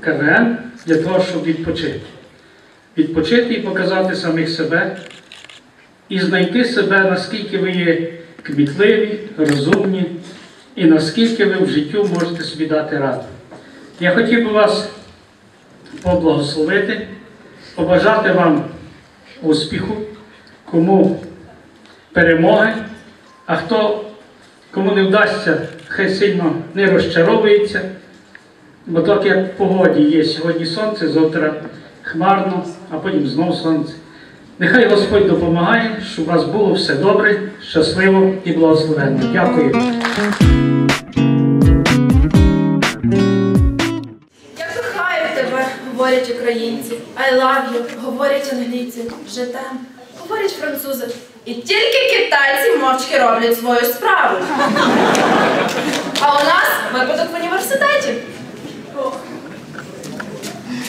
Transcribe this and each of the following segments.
КВН для того, щоб відпочити. Відпочити і показати самих себе, і знайти себе, наскільки ви є кмітливі, розумні, і наскільки ви в життю можете собі дати раду. Я хотів би вас поблагословити, побажати вам успіху, кому перемоги, а хто кому не вдасться, хай сильно не розчаровується, бо так як в погоді є сьогодні сонце, завтра хмарно, а потім знову сонце. Нехай Господь допомагає, щоб у вас було все добре, щасливо і благословенно. Дякую. Я кохаю тебе, говорять українці. I love you, говорять англійці. Жетем, говорять французи. І тільки китайці мовчки роблять свою справу. А у нас випадок в університеті.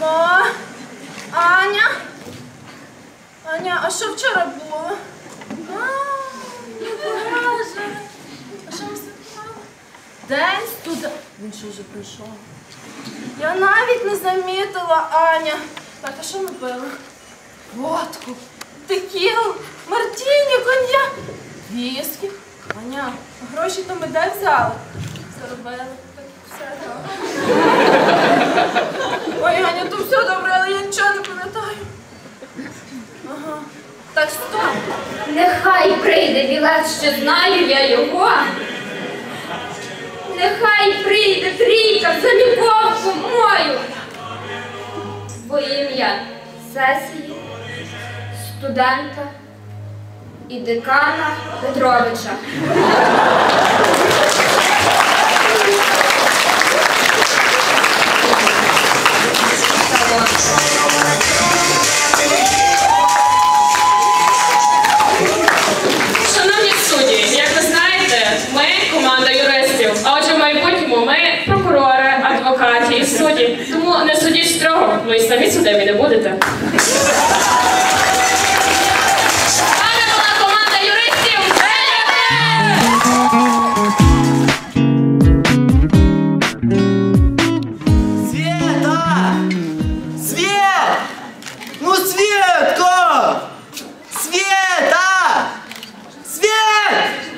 Алло? Аня? Аня, а що вчора було? А. А що ми святкували? День студа. Він що вже прийшов? Я навіть не замітила, Аня. Так, а що ми пили? Водку, текіл, мартіні, коньяк, віскі. Аня, гроші то ми де взяли? Заробили. Так все. Ой, Аня, то все добре, але я нічого не пам'ятаю. Ага. Так, стоп. Нехай прийде білет, що знаю я його. Нехай прийде трійка за любовку мою. Бо ім'я сесії, студента і декана Петровича. Скажіть сюди, ви не будете?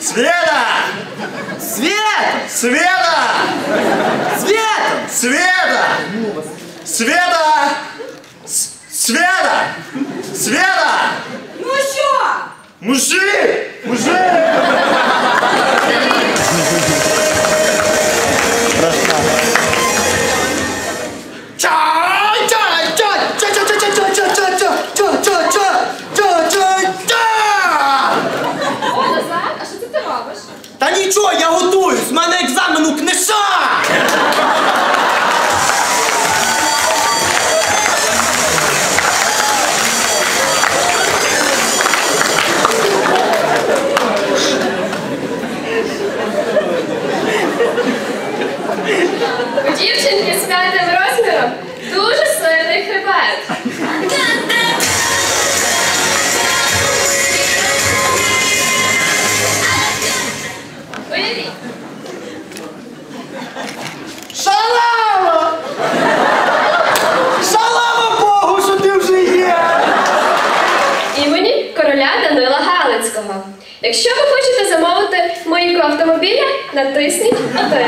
Света! Света! Света! Света! Свята! Света! Ну що? Мужик! Мужик! Натисніть 1.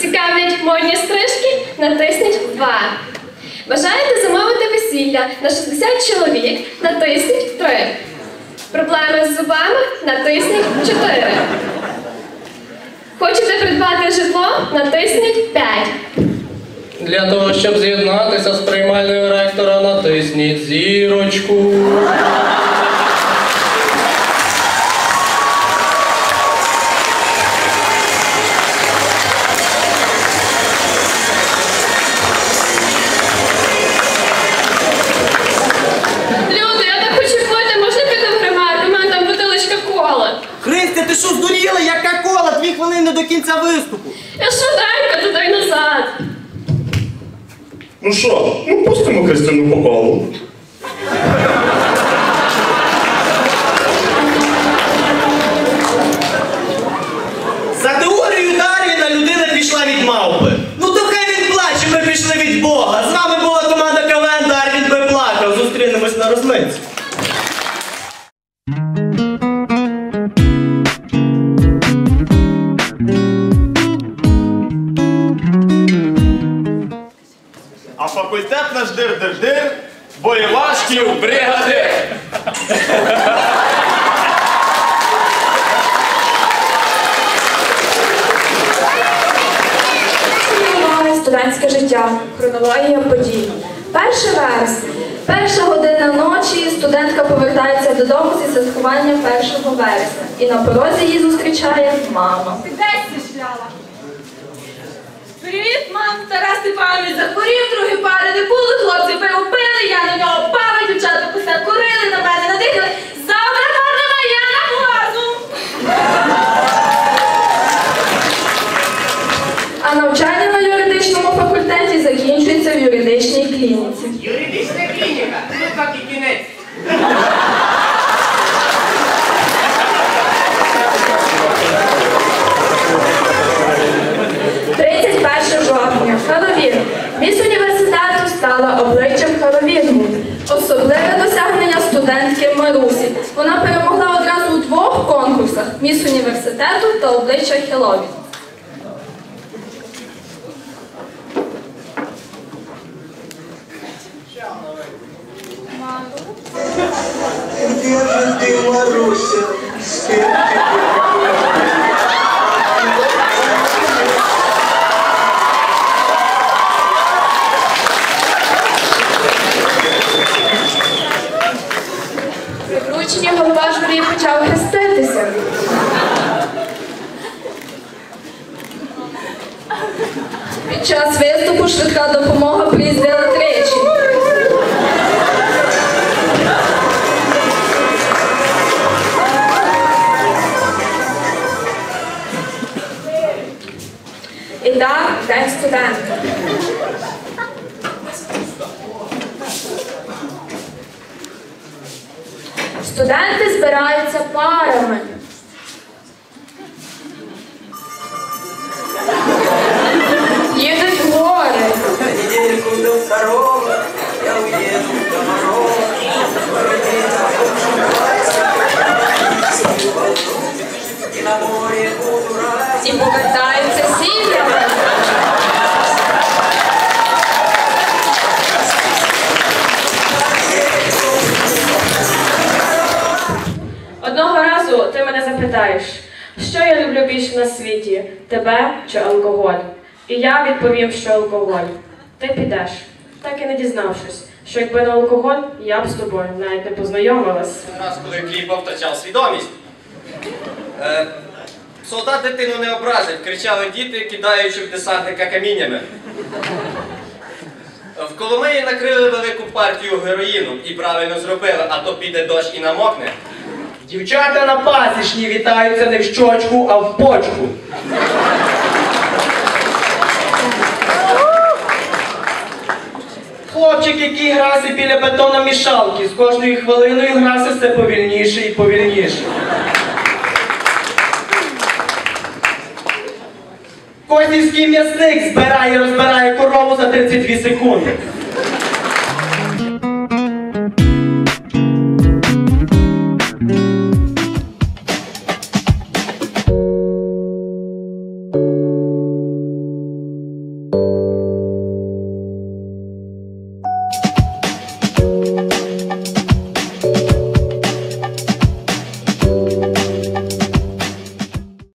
Цікавлять модні стрижки, натисніть 2. Бажаєте замовити весілля на 60 чоловік, натисніть 3. Проблеми з зубами? Натисніть 4. Хочете придбати житло? Натисніть 5. Для того, щоб з'єднатися з приймальною ректора, натисніть зірочку. До кінця виступу. Я швиденько туди й назад. Ну що, ну пустимо Христину по колу. Факультет наш дир-дир-дир, боєвашків бригадир. Студентське життя. Хронологія подій. 1 вересня. Перша година ночі студентка повертається додому зі святкування 1 вересня. І на порозі її зустрічає мама. Ти? Привіт, мам! Тарас Степанович захворів другий пари, не було хлопці, пиво пили, я на нього пала, дівчата пусе курили на мене, надихали. Особливе досягнення студентки Марусі. Вона перемогла одразу у двох конкурсах Міс університету та обличчя же ты, Маруся? С І так, день студента. Студенти збираються парами. Їдуть в гори. Разу ти мене запитаєш, що я люблю більше на світі, тебе чи алкоголь? І я відповім, що алкоголь. Ти підеш, так і не дізнавшись, що якби не алкоголь, я б з тобою навіть не познайомилась. Раз, коли кліпа втрачав свідомість. Е, солдат дитину не образить, кричали діти, кидаючи в десантника каміннями. В Коломиї накрили велику партію героїну і правильно зробили, а то піде дощ і намокне. Дівчата на пасічні вітаються не в щочку, а в почку. Хлопчик, який грався біля бетономішалки, з кожною хвилиною грався все повільніше і повільніше. Косівський м'ясник збирає і розбирає корову за 32 секунди.